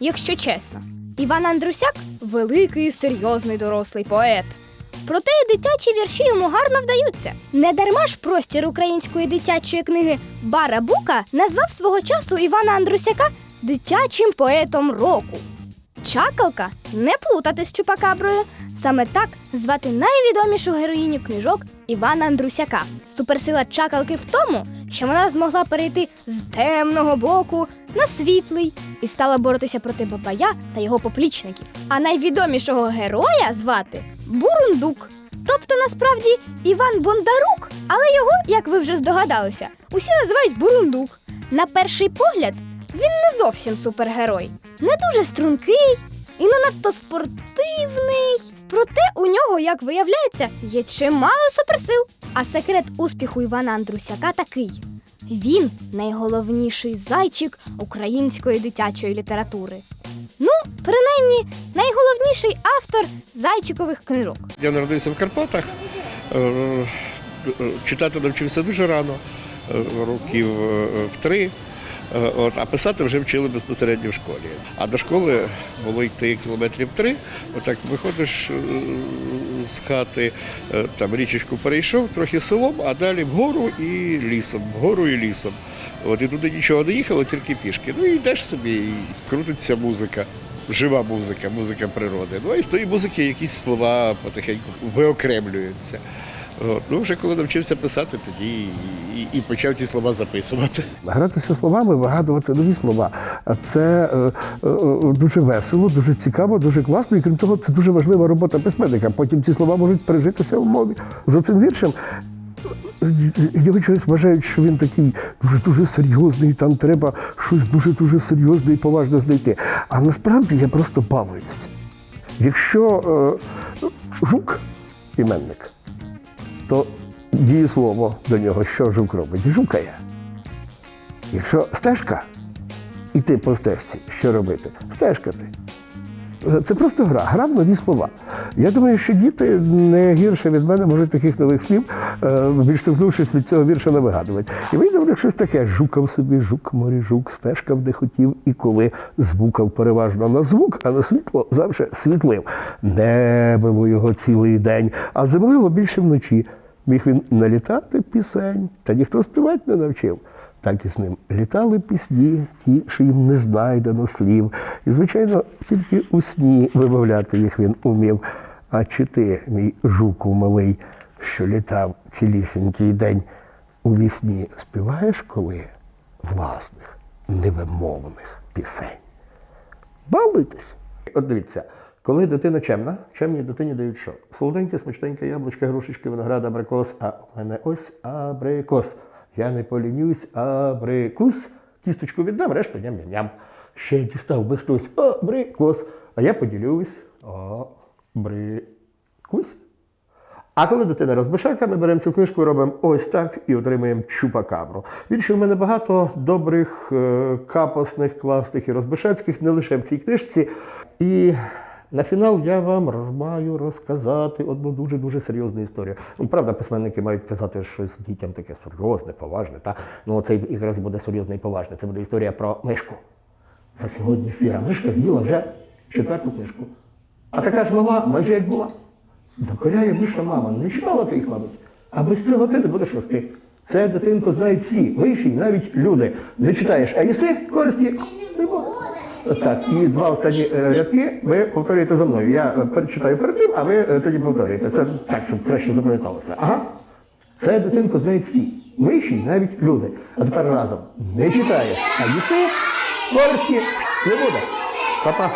якщо чесно. Іван Андрусяк великий серйозний дорослий поет. Проте і дитячі вірші йому гарно вдаються. Не дарма ж простір української дитячої книги Бара Бука назвав свого часу Івана Андрусяка дитячим поетом року. Чакалка не плутати з Чупакаброю. Саме так звати найвідомішу героїню книжок Івана Андрусяка. Суперсила чакалки в тому, що вона змогла перейти з темного боку на світлий і стала боротися проти Бабая та його поплічників. А найвідомішого героя звати Бурундук. Тобто насправді Іван Бондарук, але його, як ви вже здогадалися, усі називають Бурундук. На перший погляд, він не зовсім супергерой, не дуже стрункий і не надто спортивний. Проте у нього, як виявляється, є чимало суперсил. А секрет успіху Івана Андрусяка такий: він найголовніший зайчик української дитячої літератури. Ну, принаймні, найголовніший автор зайчикових книжок. Я народився в Карпатах, е, е, читати навчився дуже рано, е, років в три. Е, От, а писати вже вчили безпосередньо в школі. А до школи було йти кілометрів три. Отак виходиш е, з хати, е, там річечку перейшов, трохи селом, а далі вгору і лісом, вгору і лісом. От і туди нічого не їхало, тільки пішки. Ну і йдеш собі, і крутиться музика. Жива музика, музика природи. Ну і з тої музики якісь слова потихеньку виокремлюються. Ну, вже коли навчився писати, тоді і, і, і почав ці слова записувати. Гратися словами, вигадувати нові слова. Це е, е, е, дуже весело, дуже цікаво, дуже класно. І крім того, це дуже важлива робота письменника. Потім ці слова можуть пережитися в мові. За цим віршем його чогось вважають, що він такий дуже дуже серйозний, там треба щось дуже дуже серйозне і поважне знайти. А насправді я просто балуюсь. Якщо е, жук іменник, то дієслово до нього, що жук робить? Жукає. Якщо стежка, іти по стежці, що робити? Стежкати. Це просто гра, гра в нові слова. Я думаю, що діти не гірше від мене можуть таких нових слів, е, відштовхнувшись від цього вірша, не вигадувати. І вийде в них щось таке: жукав собі, жук, морі, жук, стежкав, де хотів, і коли звукав переважно на звук, а на світло завжди світлив. Не було його цілий день, а землило більше вночі. Міг він налітати пісень, та ніхто співати не навчив. Так і з ним літали пісні, ті, що їм не знайдено слів. І, звичайно, тільки у сні вимовляти їх він умів. А чи ти, мій жуку малий, що літав цілісінький день, у вісні співаєш коли власних невимовних пісень? Балуйтесь. От дивіться, коли дитина чемна, чемній дитині дають що? Солоденьке, смачненьке яблучко, грушечки, виноград, абрикос, а у мене ось абрикос. Я не полінюсь, абрикус. Кісточку віддам, решту ням-ням-ням. Ще дістав би хтось абрикос. А я поділюсь. Абрикус. А коли дитина розбишака, ми беремо цю книжку, робимо ось так і отримуємо чупакабру. Більше в мене багато добрих, е, капосних, класних і розбишацьких, не лише в цій книжці. І на фінал я вам маю розказати одну дуже-дуже серйозну історію. Ну, правда, письменники мають казати щось дітям таке серйозне, поважне. Та? Ну, це якраз буде серйозне і поважне. Це буде історія про мишку. За сьогодні сира мишка з'їла вже четверту книжку. А така ж мала, майже як була. Докоряє миша мама. Не читала ти їх, мабуть. А без цього ти не будеш рости. Це дитинко знають всі, вищі, навіть люди. Не читаєш, а їси користі не буде. Так, і два останні е, рядки ви повторюєте за мною. Я е, перечитаю перед тим, а ви е, тоді повторюєте. Це так, щоб краще запам'яталося. Ага. Це дитинку знають всі. Вищі, навіть люди. А тепер разом. Не читає, а їси користі не буде. Па-па.